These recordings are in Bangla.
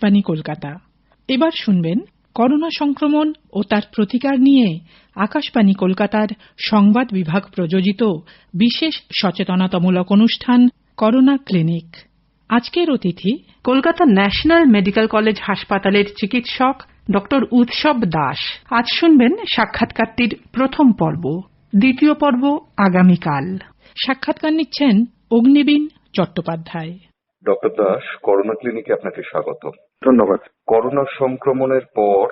আকাশবাণী কলকাতা। এবার শুনবেন করোনা সংক্রমণ ও তার প্রতিকার নিয়ে আকাশবাণী কলকাতার সংবাদ বিভাগ প্রযোজিত বিশেষ সচেতনতামূলক অনুষ্ঠান করোনা ক্লিনিক। আজকের অতিথি কলকাতা ন্যাশনাল মেডিকেল কলেজ হাসপাতালের চিকিৎসক ডক্টর উৎসব দাস। আজ শুনবেন সাক্ষাৎকারটির প্রথম পর্ব। দ্বিতীয় পর্ব আগামীকাল। সাক্ষাৎকার নিচ্ছেন অগ্নিবীণ চট্টোপাধ্যায়। ডক্টর দাস করোনা ক্লিনিকে আপনাকে স্বাগত ধন্যবাদ। করোনা সংক্রমণের পর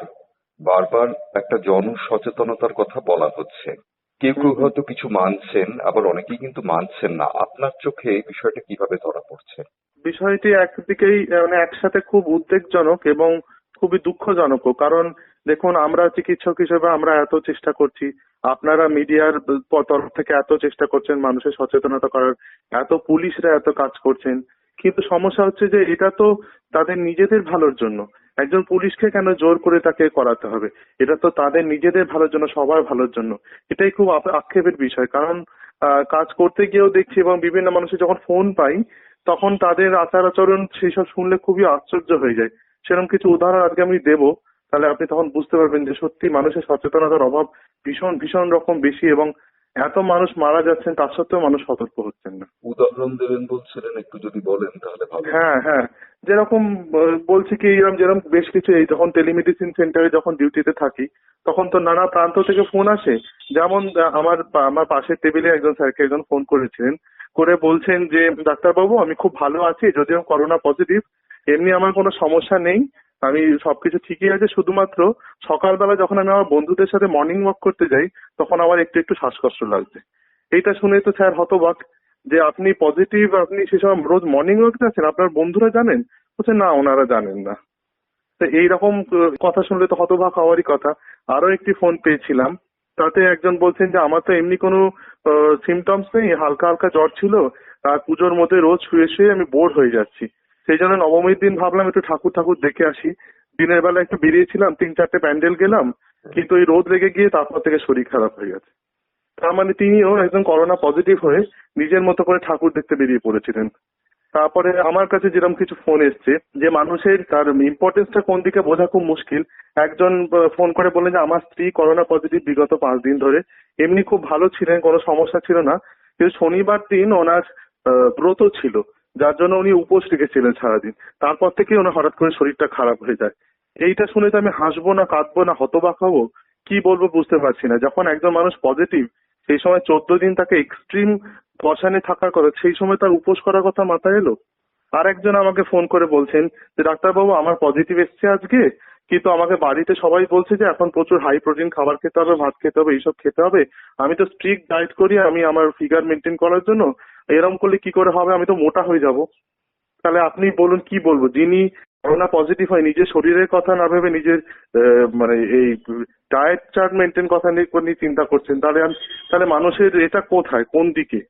বারবার একটা জনসচেতনতার কথা বলা হচ্ছে। কেউ কেউ হয়তো কিছু মানছেন আবার অনেকেই কিন্তু মানছেন না। আপনার চোখে এই বিষয়টা কীভাবে ধরা পড়ছে? বিষয়টি একদিকেই মানে একসাথে খুব উদ্বেগজনক এবং খুবই দুঃখজনক। কারণ দেখুন আমরা চিকিৎসক হিসেবে আমরা এত চেষ্টা করছি। আপনারা মিডিয়ার তরফ থেকে এত চেষ্টা করছেন মানুষের সচেতনতা করার। এত পুলিশরা এত কাজ করছেন। কিন্তু সমস্যা হচ্ছে যে এটা তো তাদের নিজেদের ভালোর জন্য। একজন পুলিশকে কেন জোর করে তাকে করাতে হবে? এটা তো তাদের নিজেদের ভালোর জন্য, সবার ভালোর জন্য। এটাই খুব আক্ষেপের বিষয়। কারণ কাজ করতে গিয়েও দেখছি এবং বিভিন্ন মানুষের যখন ফোন পাই, তখন তাদের আচার আচরণ সেই সব শুনলে খুবই আশ্চর্য হয়ে যায়। সেরকম কিছু উদাহরণ আজকে আমি দেব। তাহলে আপনি তখন বুঝতে পারবেন যে সত্যি মানুষের সচেতনতার অভাব ভীষণ ভীষণ রকম বেশি এবং এত মানুষ মারা যাচ্ছেন তার সত্ত্বেও মানুষ সতর্ক হচ্ছেন না। উদাহরণ দেবেন বলছিলেন একটু যদি বলেন তাহলে ভালো হ্যাঁ। হ্যাঁ যেরকম বলছি কি এরকম যেরকম বেশ কিছু এই যখন টেলিমেডিসিন সেন্টারে যখন ডিউটিতে থাকি তখন তো নানা প্রান্ত থেকে ফোন আসে। যেমন আমার আমার পাশের টেবিলে একজন স্যারকে একজন ফোন করেছিলেন করে বলছেন যে ডাক্তারবাবু আমি খুব ভালো আছি যদিও করোনা পজিটিভ এমনি আমার কোনো সমস্যা নেই আমি সবকিছু ঠিকই আছে, শুধুমাত্র সকালবেলা যখন আমি আমার বন্ধুদের সাথে মর্নিং ওয়াক করতে যাই, তখন আমার একটু একটু শ্বাসকষ্ট লাগছে। এইটা শুনে তো স্যার হতবাক যে আপনি পজিটিভ আপনি সেসব রোজ মর্নিং ওয়াক যাচ্ছেন, আপনার বন্ধুরা জানেন? বলছে, না, ওনারা জানেন না। তো এইরকম কথা শুনলে তো হতবাক হওয়ারই কথা। আরও একটি ফোন পেয়েছিলাম, তাতে একজন বলছেন যে, আমার তো এমনি কোনো সিমটমস নেই, হালকা হালকা জ্বর ছিল, আর পুজোর মধ্যে রোজ শুয়ে শুয়ে আমি বোর হয়ে যাচ্ছি। সেই জন্য নবমীর দিন ভাবলাম একটু ঠাকুর ঠাকুর দেখে আসি। দিনের বেলা একটু বেরিয়েছিলাম, তিন চারটে প্যান্ডেল গেলাম, কিন্তু ওই রোদ লেগে গিয়ে তারপর থেকে শরীর খারাপ হয়ে গেছে। তার মানে তিনিও একজন করোনা পজিটিভ হয়ে নিজের মতো করে ঠাকুর দেখতে বেরিয়ে পড়েছিলেন। তারপরে আমার কাছে যেরকম কিছু ফোন এসছে, যে মানুষের তার ইম্পর্টেন্সটা কোন দিকে বোঝা খুব মুশকিল। একজন ফোন করে বললেন যে, আমার স্ত্রী করোনা পজিটিভ বিগত পাঁচ দিন ধরে। এমনি খুব ভালো ছিলেন, কোনো সমস্যা ছিল না। কিন্তু শনিবার দিন ওনার ব্রত ছিল। যার জন্য উনি উপোস রেখেছিলেন সারাদিন। তারপর থেকে ওনার হঠাৎ করে শরীরটা খারাপ হয়ে যায়। এইটা শুনে তো আমি হাসবো না, কাঁদবো না, হতবাক হব, কি বলব বুঝতে পারছি না। যখন একজন মানুষ পজিটিভ সেই সময় চোদ্দ দিন তাকে এক্সট্রিম বসানে থাকার কথা, সেই সময় তার উপোস করার কথা মাথায় এলো? আর একজন আমাকে ফোন করে বলছেন যে, ডাক্তারবাবু, আমার পজিটিভ এসছে আজকে? কিন্তু আমাকে বাড়িতে সবাই বলছে যে, এখন প্রচুর হাই প্রোটিন খাবার খেতে হবে, ভাত খেতে হবে, এইসব খেতে হবে। আমি তো স্ট্রিক্ট ডায়েট করি, আমি আমার ফিগার মেনটেন করার জন্য এরকম করলে কি করে হবে? আমি তো মোটা হয়ে যাব। তাহলে আপনি বলুন, কি বলব? যিনি করোনা পজিটিভ হয়, নিজের শরীরের কথা না ভেবে নিজের মানে এই ডায়েট চার্ট মেনটেন কথা নিয়ে চিন্তা করছেন, তাহলে তাহলে মানুষের এটা কোথায়? কোন দিকে?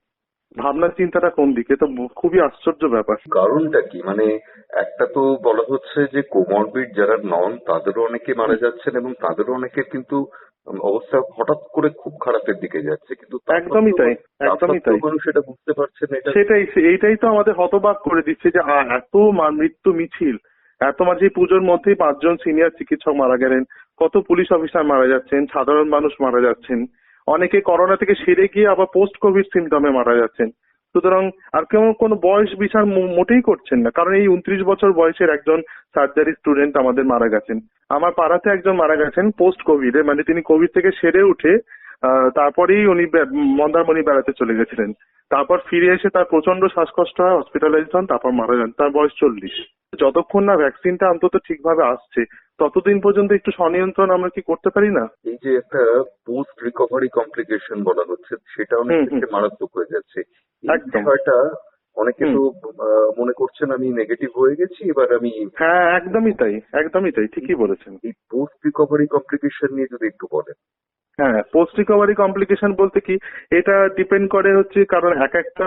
ভাবনার চিন্তাটা কোন দিকে? তো খুবই আশ্চর্য ব্যাপার। কারণটা কি? মানে একটা তো বলা হচ্ছে যে কোমরবিড যারা নন, তাদেরও অনেকে মারা যাচ্ছেন এবং তাদেরও অনেকে কিন্তু অবস্থা হঠাৎ করে খুব খারাপের দিকে যাচ্ছে কিন্তু একদমই তাই, একদমই তাই। মানুষ এটা বুঝতে পারছে না সেটাই এইটাই তো আমাদের হতবাক করে দিচ্ছে যে এত মৃত্যু মিছিল এত মাঝে পুজোর মধ্যেই পাঁচজন সিনিয়র চিকিৎসক মারা গেলেন কত পুলিশ অফিসার মারা যাচ্ছেন সাধারণ মানুষ মারা যাচ্ছেন অনেকে করোনা থেকে সেরে গিয়ে আবার পোস্ট কোভিড সিমটমে মারা যাচ্ছেন সুতরাং আর কেউ কোনো বয়স বিচার মোটেই করছেন না। কারণ এই উনত্রিশ বছর বয়সের একজন সার্জারি স্টুডেন্ট আমাদের মারা গেছেন। আমার পাড়াতে একজন মারা গেছেন পোস্ট কোভিডে মানে তিনি কোভিড থেকে সেরে উঠে তারপরেই উনি মন্দারমণি বেড়াতে চলে গেছিলেন। তারপর ফিরে এসে তার প্রচণ্ড শ্বাসকষ্ট হয় হসপিটালাইজ হন, তারপর মারা যান। তার বয়স চল্লিশ। যতক্ষণ না ভ্যাকসিনটা অন্তত ঠিকভাবে আসছে ততদিন পর্যন্ত একটু স্বনিয়ন্ত্রণ আমরা কি করতে পারি না? এই যে একটা পোস্ট রিকভারি কমপ্লিকেশন বলা হচ্ছে সেটা অনেক ক্ষেত্রে মারাত্মক হয়ে যাচ্ছে। এই। বিষয়টা অনেকে। তো মনে করছেন আমি নেগেটিভ হয়ে গেছি এবার আমি হ্যাঁ একদমই তাই একদমই তাই ঠিকই বলেছেন। এই পোস্ট রিকভারি কমপ্লিকেশন নিয়ে যদি একটু বলেন। হ্যাঁ পোস্ট রিকভারি কমপ্লিকেশন বলতে কি, এটা ডিপেন্ড করে হচ্ছে কারণ এক একটা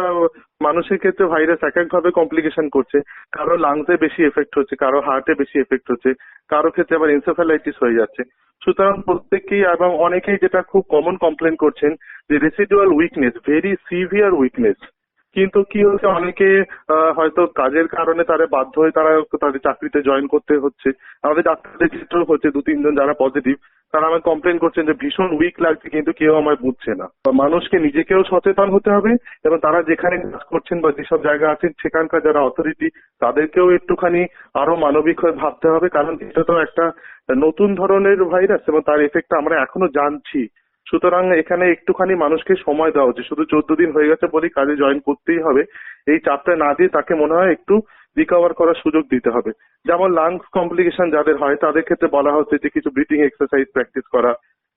মানুষের ক্ষেত্রে ভাইরাস এক একভাবে কমপ্লিকেশন করছে। কারও লাংসে বেশি এফেক্ট হচ্ছে, কারও হার্টে বেশি এফেক্ট হচ্ছে, কারও ক্ষেত্রে আবার এনসেফালাইটিস হয়ে যাচ্ছে। সুতরাং প্রত্যেকেই এবং অনেকেই যেটা খুব কমন কমপ্লেন করছেন যে residual weakness very severe weakness কিন্তু কি হচ্ছে, অনেকে হয়তো কাজের কারণে তারা বাধ্য হয়ে তারা তাদের চাকরিতে জয়েন করতে হচ্ছে। আমাদের ডাক্তারদের ক্ষেত্রেও হচ্ছে দু, তিনজন যারা পজিটিভ তারা আমার কমপ্লেন করছেন যে ভীষণ উইক লাগছে, কিন্তু কেউ আমায় বুঝছে না। মানুষকে নিজেকেও সচেতন হতে হবে এবং তারা যেখানে কাজ করছেন বা যেসব জায়গা আছেন, সেখানকার যারা অথরিটি তাদেরকেও একটুখানি আরও মানবিক হয়ে ভাবতে হবে, কারণ এটা তো একটা নতুন ধরনের ভাইরাস এবং তার এফেক্ট আমরা এখনও জানছি। সুতরাং এখানে একটুখানি মানুষকে সময় দেওয়া উচিত শুধু চোদ্দ দিন হয়ে গেছে বলেই কাজে জয়েন করতেই হবে। এই চাপটা না দিয়ে তাকে মনে হয় একটু রিকভার করার সুযোগ দিতে হবে। যেমন লাংস কমপ্লিকেশন যাদের হয়, তাদের ক্ষেত্রে বলা হচ্ছে যে কিছু ব্রিথিং এক্সারসাইজ প্র্যাকটিস করা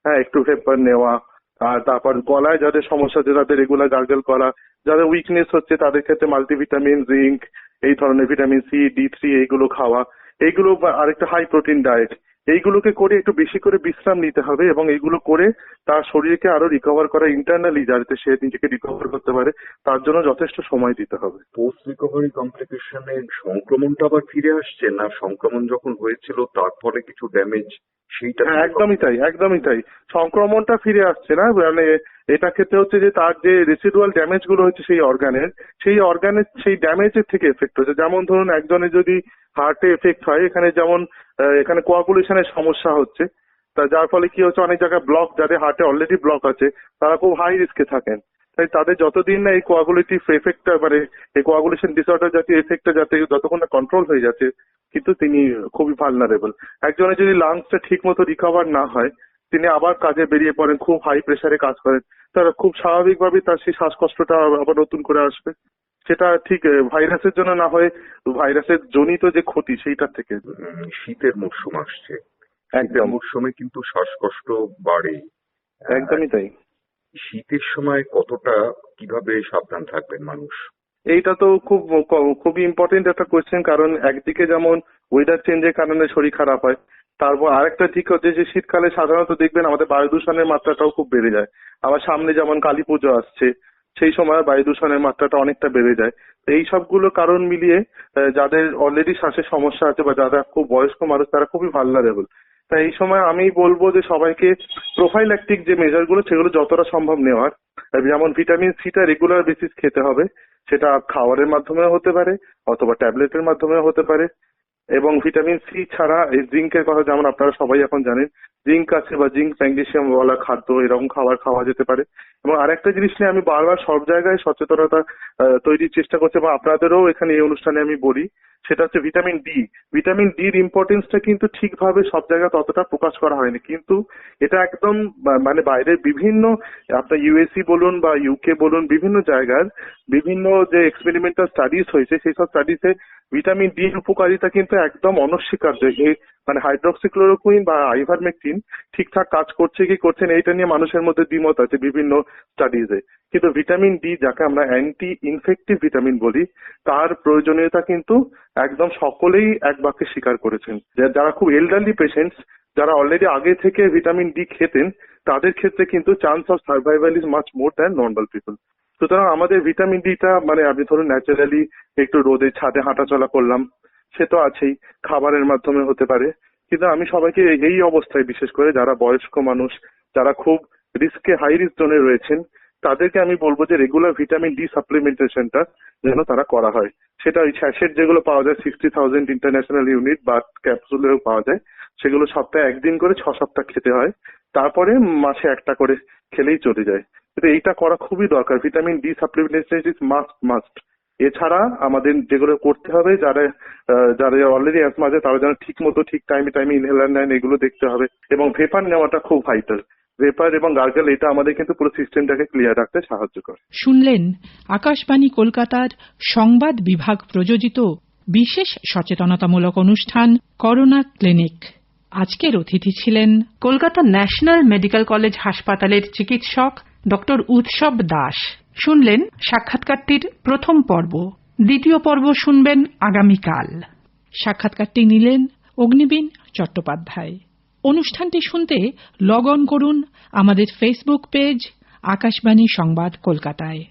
হ্যাঁ একটু হেপার নেওয়া, আর তারপর গলায় যাদের সমস্যা আছে, তাদের রেগুলার গার্গেল করা, যাদের উইকনেস হচ্ছে, তাদের ক্ষেত্রে মাল্টিভিটামিন জিঙ্ক এই ধরনের ভিটামিন সি ডি থ্রি এইগুলো খাওয়া। এইগুলো আরেকটা হাই প্রোটিন ডায়েট এইগুলোকে করে একটু বেশি করে বিশ্রাম নিতে হবে এবং এইগুলো করে তার শরীরকে আরও রিকভার করা ইন্টারনালি যাতে সে নিজেকে রিকভার করতে পারে তার জন্য যথেষ্ট সময় দিতে হবে। পোস্ট রিকভারি কমপ্লিকেশনে সংক্রমণটা আবার ফিরে আসছে না? সংক্রমণ যখন হয়েছিল তারপরে কিছু ড্যামেজ সেইটা হ্যাঁ একদমই তাই একদমই তাই। সংক্রমণটা ফিরে আসছে না মানে এটা ক্ষেত্রে হচ্ছে যে তার যে রেসিডুয়াল ড্যামেজগুলো হচ্ছে সেই অর্গানের সেই অর্গানের সেই ড্যামেজের থেকে এফেক্ট হচ্ছে। যেমন ধরুন একজনের যদি হার্টে এফেক্ট হয় এখানে যেমন এখানে কোয়াগুলেশনের সমস্যা হচ্ছে। তা যার ফলে কি হচ্ছে? অনেক জায়গায় ব্লক যাদের হার্টে অলরেডি ব্লক আছে, তারা খুব হাই রিস্কে থাকেন। তাই তাদের যতদিন না এই কোয়াগুলেটিভ এফেক্টটা মানে এই কোয়াগুলেশন ডিসঅর্ডার জাতীয় এফেক্টটা যাতে যতক্ষণ না কন্ট্রোল হয়ে যাচ্ছে, কিন্তু তিনি খুবই ভালনারেবল একজনের যদি লাংসটা ঠিক মতো রিকভার না হয়, তিনি আবার কাজে বেরিয়ে পড়েন, খুব হাই প্রেসারে কাজ করেন, তারা খুব স্বাভাবিকভাবে তার সেই শ্বাসকষ্টটা আবার নতুন করে আসবে। সেটা ঠিক ভাইরাসের জন্য না হয়ে ভাইরাসের জনিত যে ক্ষতি সেইটার থেকে। শীতের মরশুম আসছে। শীতের একদম। মরশুমে কিন্তু শ্বাসকষ্ট বাড়ে। একদমই তাই। শীতের সময় কতটা কীভাবে সাবধান থাকবেন মানুষ? এইটা তো খুব খুবই ইম্পর্টেন্ট একটা কোয়েশ্চেন কারণ একদিকে যেমন ওয়েদার চেঞ্জের কারণে শরীর খারাপ হয় তারপর আরেকটা দিক হচ্ছে যে শীতকালে সাধারণত দেখবেন আমাদের বায়ু দূষণের মাত্রাটাও খুব বেড়ে যায়। আবার সামনে যেমন কালী পুজো আসছে সেই সময় বায়ু দূষণের মাত্রাটা অনেকটা বেড়ে যায়। তো এই সবগুলো কারণ মিলিয়ে যাদের অলরেডি শ্বাসের সমস্যা আছে বা যারা খুব বয়স্ক মানুষ, তারা খুবই ভালনারেবল তাই এই সময় আমি বলব যে সবাইকে প্রোফাইল্যাকটিক যে মেজারগুলো সেগুলো যতটা সম্ভব নেওয়ার। যেমন ভিটামিন সিটা রেগুলার বেসিস খেতে হবে। সেটা খাবারের মাধ্যমে হতে পারে, অথবা ট্যাবলেটের মাধ্যমে হতে পারে। এবং ভিটামিন সি ছাড়া এই জিঙ্কের কথা যেমন আপনারা সবাই এখন জানেন জিঙ্ক আছে বা জিঙ্ক ম্যাগনেসিয়াম ওয়ালা খাদ্য, এরকম খাবার খাওয়া যেতে পারে। এবং আরেকটা জিনিস নিয়ে আমি বারবার সব জায়গায় সচেতনতা তৈরির চেষ্টা করছি এবং আপনাদেরও এখানে এই অনুষ্ঠানে আমি বলি, সেটা হচ্ছে ভিটামিন ডি ভিটামিন ডির ইম্পর্টেন্সটা কিন্তু ঠিকভাবে সব জায়গায় ততটা প্রকাশ করা হয়নি। কিন্তু এটা একদম মানে বাইরের বিভিন্ন, আপনার ইউএসসি বলুন বা ইউকে বলুন, বিভিন্ন জায়গার বিভিন্ন যে এক্সপেরিমেন্টাল স্টাডিজ হয়েছে, সেই সব স্টাডিজে ভিটামিন ডি এর উপকারিতা কিন্তু একদম অনস্বীকার্য। মানে হাইড্রক্সিক্লোরোকুইন বা আইভারমেকটিন ঠিকঠাক কাজ করছে কি করছে না, এইটা নিয়ে মানুষের মধ্যে দ্বিমত আছে বিভিন্ন স্টাডিজে কিন্তু ভিটামিন ডি, যাকে আমরা অ্যান্টি ইনফেক্টিভ ভিটামিন বলি, তার প্রয়োজনীয়তা কিন্তু একদম সকলেই এক বাক্যে স্বীকার করেছেন। যারা খুব এলডারলি পেশেন্টস যারা অলরেডি আগে থেকে ভিটামিন ডি খেতেন, তাদের ক্ষেত্রে কিন্তু chance of survival is much more than normal people সুতরাং আমাদের ভিটামিন ডিটা মানে আপনি ধরুন ন্যাচারালি একটু রোদে ছাদে হাঁটাচলা করলাম, সে তো আছেই, খাবারের মাধ্যমে হতে পারে। কিন্তু আমি সবাইকে এই অবস্থায় বিশেষ করে যারা বয়স্ক মানুষ, যারা খুব রিস্কে হাই রিস্ক জোনে রয়েছেন, তাদেরকে আমি বলব যে রেগুলার ভিটামিন ডি সাপ্লিমেন্টেশনটা যেন তারা করা হয়। সেটা ওই স্যাশেট যেগুলো পাওয়া যায় সিক্সটি থাউজেন্ড ইন্টারন্যাশনাল ইউনিট বা ক্যাপসুলেও পাওয়া যায় সেগুলো সপ্তাহে একদিন করে ছ সপ্তাহ খেতে হয়। তারপরে মাসে একটা করে খেলেই চলে যায়। কিন্তু এইটা করা খুবই দরকার। Vitamin D supplementation is must must এছাড়া আমাদের যেগুলো করতে হবে, যারা যারা অলরেডি অ্যাসমা আছে, তারা যেন ঠিক মতো ঠিক টাইমে টাইমে ইনহেলার নেন এগুলো দেখতে হবে। এবং ভেপার নেওয়াটা খুব ভাইটাল ভেপার এবং গার্গেল এটা আমাদের কিন্তু পুরো সিস্টেমটাকে ক্লিয়ার রাখতে সাহায্য করে। শুনলেন আকাশবাণী কলকাতার সংবাদ বিভাগ প্রযোজিত বিশেষ সচেতনতামূলক অনুষ্ঠান করোনা ক্লিনিক। আজকের অতিথি ছিলেন কলকাতা ন্যাশনাল মেডিকেল কলেজ হাসপাতালের চিকিৎসক ডক্টর উৎসব দাস। শুনলেন সাক্ষাৎকারটির প্রথম পর্ব। দ্বিতীয় পর্ব শুনবেন আগামীকাল। সাক্ষাৎকারটি নিলেন অগ্নিবীণ চট্টোপাধ্যায়। অনুষ্ঠানটি শুনতে লগ অন করুন আমাদের ফেসবুক পেজ আকাশবাণী সংবাদ কলকাতায়।